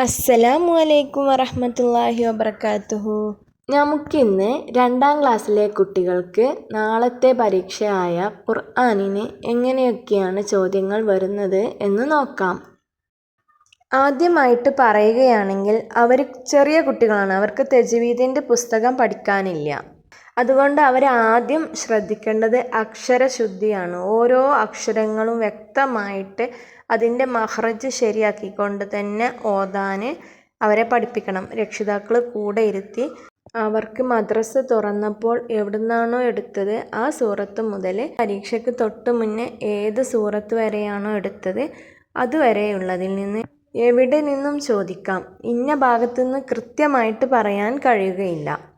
അസ്സലാമു അലൈക്കും വറഹ്മത്തുള്ളാഹി വബറകാതുഹു നമുക്കിന്ന് രണ്ടാം ക്ലാസ്സിലെ കുട്ടികൾക്ക് നാളത്തെ പരീക്ഷയായ ഖുർആാനിന് എങ്ങനെയൊക്കെയാണ് ചോദ്യങ്ങൾ വരുന്നത് എന്ന് നോക്കാം. ആദ്യമായിട്ട് പറയുകയാണെങ്കിൽ അവർ ചെറിയ കുട്ടികളാണ്. അവർക്ക് തജ്വീദിന്റെ പുസ്തകം പഠിക്കാനില്ല. അതുകൊണ്ട് അവർ ആദ്യം ശ്രദ്ധിക്കേണ്ടത് അക്ഷരശുദ്ധിയാണ്. ഓരോ അക്ഷരങ്ങളും വ്യക്തമായിട്ട് അതിന്റെ മഹ്റജ് ശരിയാക്കിക്കൊണ്ട് തന്നെ ഓതാൻ അവരെ പഠിപ്പിക്കണം. രക്ഷിതാക്കൾ കൂടെ ഇരുത്തി അവർക്ക് മദ്രസ തുറന്നപ്പോൾ എവിടുന്നാണോ എടുത്തത് ആ സൂറത്ത് മുതൽ പരീക്ഷയ്ക്ക് തൊട്ട് മുന്നേ ഏത് സൂറത്ത് വരെയാണോ എടുത്തത് അതുവരെയുള്ളതിൽ നിന്ന് എവിടെ നിന്നും ചോദിക്കാം. ഇന്ന ഭാഗത്തു നിന്ന് കൃത്യമായിട്ട് പറയാൻ കഴിയുകയില്ല.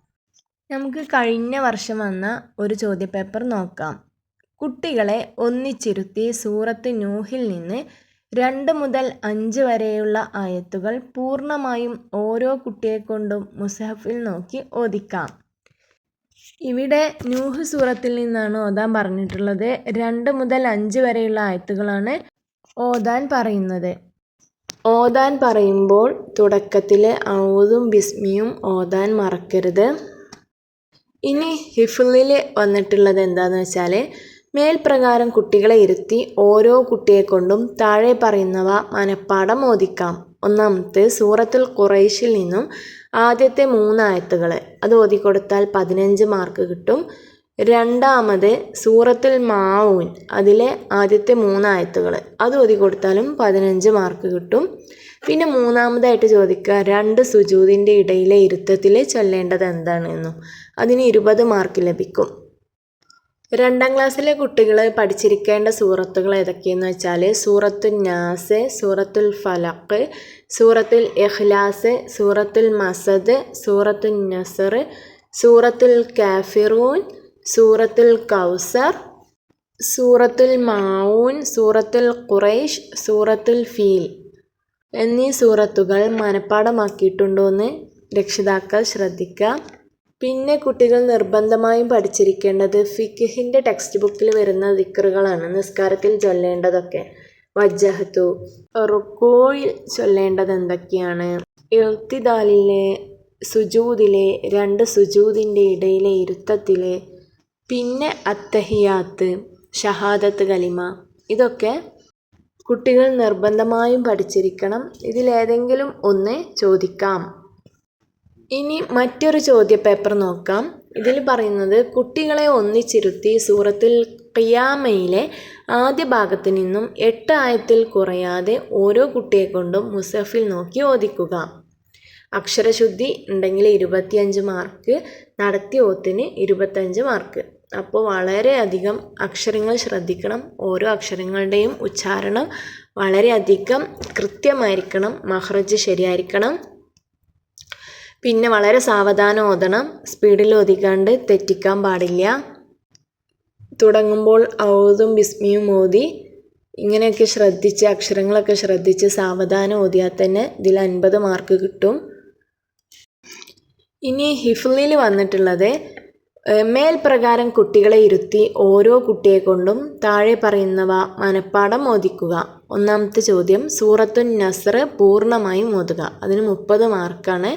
നമുക്ക് കഴിഞ്ഞ വർഷം വന്ന ഒരു ചോദ്യപേപ്പർ നോക്കാം. കുട്ടികളെ ഒന്നിച്ചിരുത്തി സൂറത്ത് നൂഹിൽ നിന്ന് രണ്ട് മുതൽ അഞ്ച് വരെയുള്ള ആയത്തുകൾ പൂർണമായും ഓരോ കുട്ടിയെക്കൊണ്ടും മുസഹഫിൽ നോക്കി ഓദിക്കാം ഇവിടെ നൂഹ് സൂറത്തിൽ നിന്നാണ് ഓതാൻ പറഞ്ഞിട്ടുള്ളത്. രണ്ട് മുതൽ അഞ്ച് വരെയുള്ള ആയത്തുകളാണ് ഓതാൻ പറയുന്നത്. ഓതാൻ പറയുമ്പോൾ തുടക്കത്തിലെ ഔതും ബിസ്മിയും ഓതാൻ മറക്കരുത്. ഇനി ഹിഫ്ലിൽ വന്നിട്ടുള്ളത് എന്താണെന്ന് വെച്ചാൽ മേൽപ്രകാരം കുട്ടികളെ ഇരുത്തി ഓരോ കുട്ടിയെ കൊണ്ടും താഴെ പറയുന്നവ മനഃപ്പാടം ഓദിക്കാം ഒന്നാമത്തെ സൂറത്തുൽ ഖുറൈശിൽ നിന്നും ആദ്യത്തെ മൂന്നായത്തുകൾ അത് ഓതിക്കൊടുത്താൽ പതിനഞ്ച് മാർക്ക് കിട്ടും. രണ്ടാമത് സൂറത്തുൽ മാവൂൻ അതിലെ ആദ്യത്തെ മൂന്നായത്തുകൾ അത് ഓതിക്കൊടുത്താലും പതിനഞ്ച് മാർക്ക് കിട്ടും. പിന്നെ മൂന്നാമതായിട്ട് ചോദിക്കുക രണ്ട് സുജൂതിന്റെ ഇടയിലെ ഇരുത്തത്തിൽ ചൊല്ലേണ്ടത് എന്താണെന്നും? അതിന് ഇരുപത് മാർക്ക് ലഭിക്കും. രണ്ടാം ക്ലാസ്സിലെ കുട്ടികൾ പഠിച്ചിരിക്കേണ്ട സൂറത്തുകൾ ഏതൊക്കെയെന്ന് വെച്ചാൽ സൂറത്തുൽ നാസ് സൂറത്തുൽ ഫലഖ് സൂറത്തുൽ ഇഖ്ലാസ് സൂറത്തുൽ മസദ് സൂറത്തുൽ നസർ സൂറത്തുൽ കാഫിറൂൻ സൂറത്തുൽ കൗസർ സൂറത്തുൽ മാവൂൻ സൂറത്തുൽ ഖുറൈഷ് സൂറത്തുൽ ഫീൽ. എന്നീ സൂറത്തുകൾ മനഃപ്പാഠമാക്കിയിട്ടുണ്ടോയെന്ന് രക്ഷിതാക്കൾ ശ്രദ്ധിക്കുക പിന്നെ കുട്ടികൾ നിർബന്ധമായും പഠിച്ചിരിക്കേണ്ടത് ഫിഖിഹിന്റെ ടെക്സ്റ്റ് ബുക്കിൽ വരുന്ന ദിക്റുകളാണ് നിസ്കാരത്തിൽ ചൊല്ലേണ്ടതൊക്കെ. വജ്ജഹത്തു റുക്കോയിൽ ചൊല്ലേണ്ടത് എന്തൊക്കെയാണ് എഴുത്തിദാലിലെ സുജൂദിലെ രണ്ട് സുജൂദിന്റെ ഇടയിലെ ഇരുത്തത്തിലെ പിന്നെ അത്തഹിയാത്ത് ഷഹാദത്ത് കലിമ. ഇതൊക്കെ കുട്ടികൾ നിർബന്ധമായും പഠിച്ചിരിക്കണം. ഇതിലേതെങ്കിലും ഒന്ന് ചോദിക്കാം. ഇനി മറ്റൊരു ചോദ്യപേപ്പർ നോക്കാം. ഇതിൽ പറയുന്നത് കുട്ടികളെ ഒന്നിച്ചിരുത്തി സൂറത്തിൽ ഖിയാമയിലെ ആദ്യ ഭാഗത്തു നിന്നും എട്ട് ആയത്തിൽ കുറയാതെ ഓരോ കുട്ടിയെ കൊണ്ടും മുസഫിൽ നോക്കി ഓദിക്കുക അക്ഷരശുദ്ധി ഉണ്ടെങ്കിൽ ഇരുപത്തിയഞ്ച് മാർക്ക് നടത്തി ഓത്തിന് ഇരുപത്തഞ്ച് മാർക്ക്. അപ്പോൾ വളരെയധികം അക്ഷരങ്ങൾ ശ്രദ്ധിക്കണം ഓരോ അക്ഷരങ്ങളുടെയും ഉച്ചാരണം വളരെയധികം കൃത്യമായിരിക്കണം മഹ്റജ് ശരിയായിരിക്കണം. പിന്നെ വളരെ സാവധാനം ഓതണം സ്പീഡിൽ ഓതിക്കാണ്ട് തെറ്റിക്കാൻ പാടില്ല. തുടങ്ങുമ്പോൾ ഔതും ബിസ്മിയും ഓതി ഇങ്ങനെയൊക്കെ ശ്രദ്ധിച്ച് അക്ഷരങ്ങളൊക്കെ ശ്രദ്ധിച്ച് സാവധാനം ഓതിയാൽ തന്നെ ഇതിൽ അൻപത് മാർക്ക് കിട്ടും. ഇനി ഹിഫ്ലിൽ വന്നിട്ടുള്ളത് മേൽപ്രകാരം കുട്ടികളെ ഇരുത്തി ഓരോ കുട്ടിയെ കൊണ്ടും താഴെ പറയുന്നവ മനഃപ്പാഠം ഓദിക്കുക ഒന്നാമത്തെ ചോദ്യം സൂറത്തുൻ നസർ പൂർണമായും ഓതുക. അതിന് മുപ്പത് മാർക്കാണ്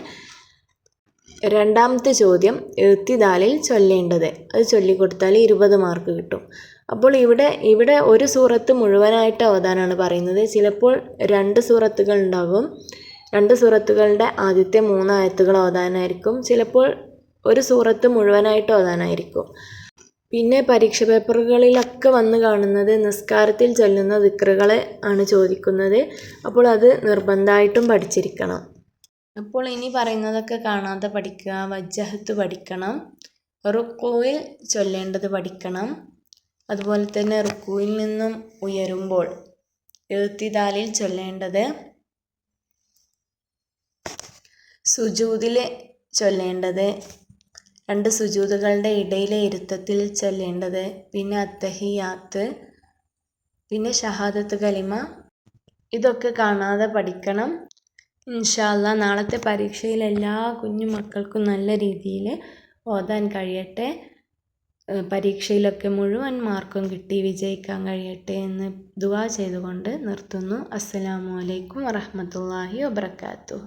രണ്ടാമത്തെ ചോദ്യം എഴുത്തിദാലിൽ ചൊല്ലേണ്ടത്. അത് ചൊല്ലിക്കൊടുത്താൽ ഇരുപത് മാർക്ക് കിട്ടും. അപ്പോൾ ഇവിടെ ഇവിടെ ഒരു സൂറത്ത് മുഴുവനായിട്ട് ഓതാനാണ് പറയുന്നത്. ചിലപ്പോൾ രണ്ട് സൂറത്തുകൾ ഉണ്ടാകും. രണ്ട് സൂറത്തുകളുടെ ആദ്യത്തെ മൂന്ന് ആയത്തുകൾ ഓതാനായിരിക്കും ചിലപ്പോൾ ഒരു സൂറത്ത് മുഴുവനായിട്ട് ഓതാനായിരിക്കും പിന്നെ പരീക്ഷ പേപ്പറുകളിലൊക്കെ വന്ന് കാണുന്നത് നിസ്കാരത്തിൽ ചൊല്ലുന്ന ദിക്റുകളെ ആണ് ചോദിക്കുന്നത്. അപ്പോൾ അത് നിർബന്ധമായിട്ടും പഠിച്ചിരിക്കണം. അപ്പോൾ ഇനി പറയുന്നതൊക്കെ കാണാതെ പഠിക്കുക. വജ്ജഹത്ത് പഠിക്കണം. റുക്കുവിൽ ചൊല്ലേണ്ടത് പഠിക്കണം. അതുപോലെ തന്നെ റുക്കുവിൽ നിന്നും ഉയരുമ്പോൾ എഴുത്തിതാലിൽ ചൊല്ലേണ്ടത് സുജൂതിൽ ചൊല്ലേണ്ടത്. രണ്ട് സുജൂദുകളുടെ ഇടയിലെ ഇരുത്തത്തിൽ ചൊല്ലേണ്ടത്. പിന്നെ അത്തഹിയാത്ത് പിന്നെ ഷഹാദത്ത് കലിമ. ഇതൊക്കെ കാണാതെ പഠിക്കണം. ഇൻഷാല്ല നാളത്തെ പരീക്ഷയിൽ എല്ലാ കുഞ്ഞു മക്കൾക്കും നല്ല രീതിയിൽ ഓതാൻ കഴിയട്ടെ. പരീക്ഷയിലൊക്കെ മുഴുവൻ മാർക്കും കിട്ടി വിജയിക്കാൻ കഴിയട്ടെ എന്ന് ദുവാ ചെയ്തുകൊണ്ട് നിർത്തുന്നു. അസ്സലാമു അലൈക്കും വറഹമത്തല്ലാഹി വബർക്കാത്തു